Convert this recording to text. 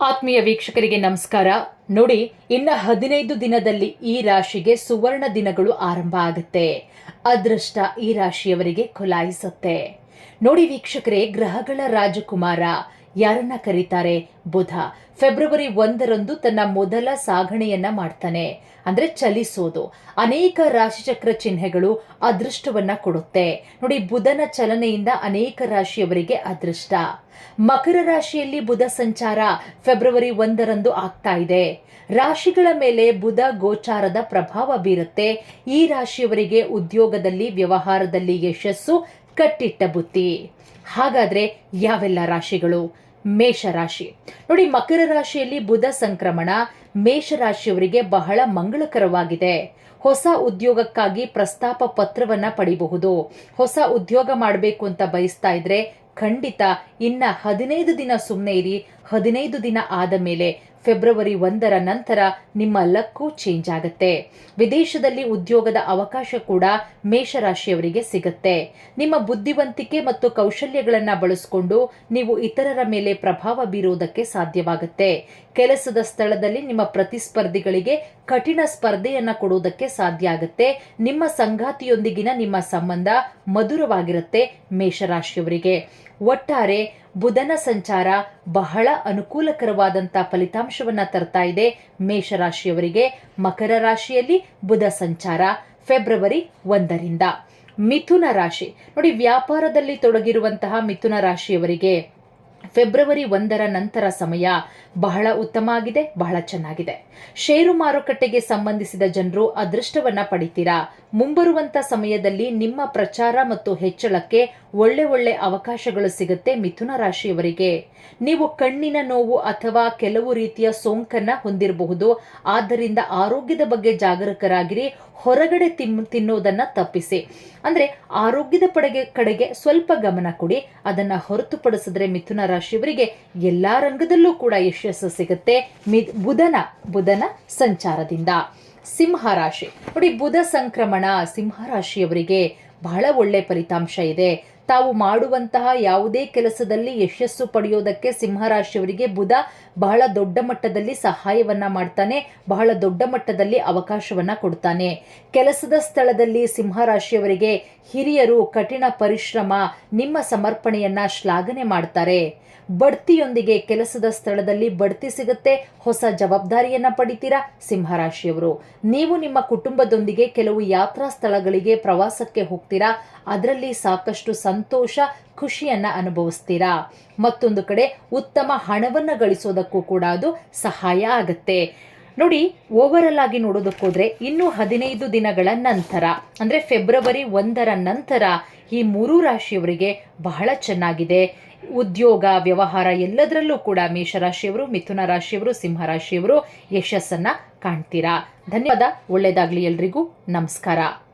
ಆತ್ಮೀಯ ವೀಕ್ಷಕರಿಗೆ ನಮಸ್ಕಾರ. ನೋಡಿ, ಇನ್ನ ಹದಿನೈದು ದಿನದಲ್ಲಿ ಈ ರಾಶಿಗೆ ಸುವರ್ಣ ದಿನಗಳು ಆರಂಭ ಆಗುತ್ತೆ. ಅದೃಷ್ಟ ಈ ರಾಶಿಯವರಿಗೆ ಖುಲಾಯಿಸುತ್ತೆ. ನೋಡಿ ವೀಕ್ಷಕರೇ, ಗ್ರಹಗಳ ರಾಜಕುಮಾರ ಯಾರನ್ನ ಕರೀತಾರೆ? ಬುಧ. ಫೆಬ್ರವರಿ ಒಂದರಂದು ತನ್ನ ಮೊದಲ ಸಾಗಣೆಯನ್ನ ಮಾಡ್ತಾನೆ. ಅಂದ್ರೆ ಚಲಿಸೋದು. ಅನೇಕ ರಾಶಿಚಕ್ರ ಚಿಹ್ನೆಗಳು ಅದೃಷ್ಟವನ್ನ ಕೊಡುತ್ತೆ. ನೋಡಿ, ಬುಧನ ಚಲನೆಯಿಂದ ಅನೇಕ ರಾಶಿಯವರಿಗೆ ಅದೃಷ್ಟ. ಮಕರ ರಾಶಿಯಲ್ಲಿ ಬುಧ ಸಂಚಾರ ಫೆಬ್ರವರಿ ಒಂದರಂದು ಆಗ್ತಾ ಇದೆ. ರಾಶಿಗಳ ಮೇಲೆ ಬುಧ ಗೋಚಾರದ ಪ್ರಭಾವ ಬೀರುತ್ತೆ. ಈ ರಾಶಿಯವರಿಗೆ ಉದ್ಯೋಗದಲ್ಲಿ, ವ್ಯವಹಾರದಲ್ಲಿ ಯಶಸ್ಸು ಕಟ್ಟಿಟ್ಟ ಬುತ್ತಿ ಹಾಗಾದ್ರೆ ಯಾವೆಲ್ಲ ರಾಶಿಗಳು? ಮೇಷರಾಶಿ. ನೋಡಿ, ಮಕರ ರಾಶಿಯಲ್ಲಿ ಬುಧ ಸಂಕ್ರಮಣ ಮೇಷರಾಶಿಯವರಿಗೆ ಬಹಳ ಮಂಗಳಕರವಾಗಿದೆ. ಹೊಸ ಉದ್ಯೋಗಕ್ಕಾಗಿ ಪ್ರಸ್ತಾಪ ಪತ್ರವನ್ನ ಪಡಿಬಹುದು. ಹೊಸ ಉದ್ಯೋಗ ಮಾಡಬೇಕು ಅಂತ ಬಯಸ್ತಾ ಇದ್ರೆ ಖಂಡಿತ ಇನ್ನ ಹದಿನೈದು ದಿನ ಸುಮ್ಮನೆ ಇರಿ. ಹದಿನೈದು ದಿನ ಆದ ಮೇಲೆ ಫೆಬ್ರವರಿ ಒಂದರ ನಂತರ ನಿಮ್ಮ ಲಕ್ಕು ಚೇಂಜ್ ಆಗುತ್ತೆ. ವಿದೇಶದಲ್ಲಿ ಉದ್ಯೋಗದ ಅವಕಾಶ ಕೂಡ ಮೇಷರಾಶಿಯವರಿಗೆ ಸಿಗುತ್ತೆ. ನಿಮ್ಮ ಬುದ್ಧಿವಂತಿಕೆ ಮತ್ತು ಕೌಶಲ್ಯಗಳನ್ನು ಬಳಸಿಕೊಂಡು ನೀವು ಇತರರ ಮೇಲೆ ಪ್ರಭಾವ ಬೀರುವುದಕ್ಕೆ ಸಾಧ್ಯವಾಗುತ್ತೆ. ಕೆಲಸದ ಸ್ಥಳದಲ್ಲಿ ನಿಮ್ಮ ಪ್ರತಿಸ್ಪರ್ಧಿಗಳಿಗೆ ಕಠಿಣ ಸ್ಪರ್ಧೆಯನ್ನ ಕೊಡುವುದಕ್ಕೆ ಸಾಧ್ಯ ಆಗುತ್ತೆ. ನಿಮ್ಮ ಸಂಗಾತಿಯೊಂದಿಗಿನ ನಿಮ್ಮ ಸಂಬಂಧ ಮಧುರವಾಗಿರುತ್ತೆ ಮೇಷರಾಶಿಯವರಿಗೆ. ಒಟ್ಟಾರೆ ಬುಧನ ಸಂಚಾರ ಬಹಳ ಅನುಕೂಲಕರವಾದಂಥ ಫಲಿತಾಂಶವನ್ನ ತರ್ತಾ ಇದೆ. ಮೇಷರಾಶಿಯವರಿಗೆ ಮಕರ ರಾಶಿಯಲ್ಲಿ ಬುಧ ಸಂಚಾರ ಫೆಬ್ರವರಿ ಒಂದರಿಂದ. ಮಿಥುನ ರಾಶಿ, ನೋಡಿ ವ್ಯಾಪಾರದಲ್ಲಿ ತೊಡಗಿರುವಂತಹ ಮಿಥುನ ರಾಶಿಯವರಿಗೆ ಫೆಬ್ರವರಿ ಒಂದರ ನಂತರ ಸಮಯ ಬಹಳ ಉತ್ತಮ ಆಗಿದೆ, ಬಹಳ ಚೆನ್ನಾಗಿದೆ. ಷೇರು ಮಾರುಕಟ್ಟೆಗೆ ಸಂಬಂಧಿಸಿದ ಜನರು ಅದೃಷ್ಟವನ್ನ ಪಡಿತೀರಾ? ಮುಂಬರುವಂತ ಸಮಯದಲ್ಲಿ ನಿಮ್ಮ ಪ್ರಚಾರ ಮತ್ತು ಹೆಚ್ಚಳಕ್ಕೆ ಒಳ್ಳೆ ಒಳ್ಳೆ ಅವಕಾಶಗಳು ಸಿಗುತ್ತೆ ಮಿಥುನ ರಾಶಿಯವರಿಗೆ. ನೀವು ಕಣ್ಣಿನ ನೋವು ಅಥವಾ ಕೆಲವು ರೀತಿಯ ಸೋಂಕನ್ನ ಹೊಂದಿರಬಹುದು. ಆದ್ದರಿಂದ ಆರೋಗ್ಯದ ಬಗ್ಗೆ ಜಾಗರೂಕರಾಗಿರಿ. ಹೊರಗಡೆ ತಿನ್, ತಿನ್ನೋದನ್ನ ತಪ್ಪಿಸಿ. ಅಂದ್ರೆ ಆರೋಗ್ಯದ ಪಡೆಗೆ, ಕಡೆಗೆ ಸ್ವಲ್ಪ ಗಮನ ಕೊಡಿ. ಅದನ್ನ ಹೊರತುಪಡಿಸಿದ್ರೆ ಮಿಥುನ ರಾಶಿಯವರಿಗೆ ಎಲ್ಲಾ ರಂಗದಲ್ಲೂ ಕೂಡ ಯಶಸ್ಸು ಸಿಗುತ್ತೆ. ಬುಧನ ಬುಧನ ಸಂಚಾರದಿಂದ. ಸಿಂಹ ರಾಶಿ. ನೋಡಿ, ಬುಧ ಸಂಕ್ರಮಣ ಸಿಂಹ ರಾಶಿಯವರಿಗೆ ಬಹಳ ಒಳ್ಳೆ ಫಲಿತಾಂಶ ಇದೆ. ತಾವು ಮಾಡುವಂತಹ ಯಾವುದೇ ಕೆಲಸದಲ್ಲಿ ಯಶಸ್ಸು ಪಡೆಯೋದಕ್ಕೆ ಸಿಂಹರಾಶಿಯವರಿಗೆ ಬುಧ ಬಹಳ ದೊಡ್ಡ ಮಟ್ಟದಲ್ಲಿ ಸಹಾಯವನ್ನ ಮಾಡ್ತಾನೆ, ಬಹಳ ದೊಡ್ಡ ಮಟ್ಟದಲ್ಲಿ ಅವಕಾಶವನ್ನ ಕೊಡ್ತಾನೆ. ಕೆಲಸದ ಸ್ಥಳದಲ್ಲಿ ಸಿಂಹರಾಶಿಯವರಿಗೆ ಹಿರಿಯರು ಕಠಿಣ ಪರಿಶ್ರಮ, ನಿಮ್ಮ ಸಮರ್ಪಣೆಯನ್ನ ಶ್ಲಾಘನೆ ಮಾಡ್ತಾರೆ. ಬಡ್ತಿಯೊಂದಿಗೆ ಕೆಲಸದ ಸ್ಥಳದಲ್ಲಿ ಬಡ್ತಿ ಸಿಗುತ್ತೆ, ಹೊಸ ಜವಾಬ್ದಾರಿಯನ್ನ ಪಡಿತೀರಾ ಸಿಂಹರಾಶಿಯವರು. ನೀವು ನಿಮ್ಮ ಕುಟುಂಬದೊಂದಿಗೆ ಕೆಲವು ಯಾತ್ರಾ ಸ್ಥಳಗಳಿಗೆ ಪ್ರವಾಸಕ್ಕೆ ಹೋಗ್ತೀರಾ, ಅದರಲ್ಲಿ ಸಾಕಷ್ಟು ಸಂತೋಷ, ಖುಷಿಯನ್ನ ಅನುಭವಿಸ್ತೀರಾ? ಮತ್ತೊಂದು ಕಡೆ ಉತ್ತಮ ಹಣವನ್ನು ಗಳಿಸೋದಕ್ಕೂ ಕೂಡ ಅದು ಸಹಾಯ ಆಗುತ್ತೆ. ನೋಡಿ ಓವರಲ್ ಆಗಿ ನೋಡೋದಕ್ಕೋದ್ರೆ ಇನ್ನೂ ಹದಿನೈದು ದಿನಗಳ ನಂತರ, ಅಂದ್ರೆ ಫೆಬ್ರವರಿ ಒಂದರ ನಂತರ ಈ ಮೂರು ರಾಶಿಯವರಿಗೆ ಬಹಳ ಚೆನ್ನಾಗಿದೆ. ಉದ್ಯೋಗ, ವ್ಯವಹಾರ ಎಲ್ಲದರಲ್ಲೂ ಕೂಡ ಮೇಷರಾಶಿಯವರು, ಮಿಥುನ ರಾಶಿಯವರು, ಸಿಂಹ ರಾಶಿಯವರು ಯಶಸ್ಸನ್ನ ಕಾಣ್ತೀರಾ? ಧನ್ಯವಾದ ಒಳ್ಳೆಯದಾಗಲಿ ಎಲ್ರಿಗೂ. ನಮಸ್ಕಾರ.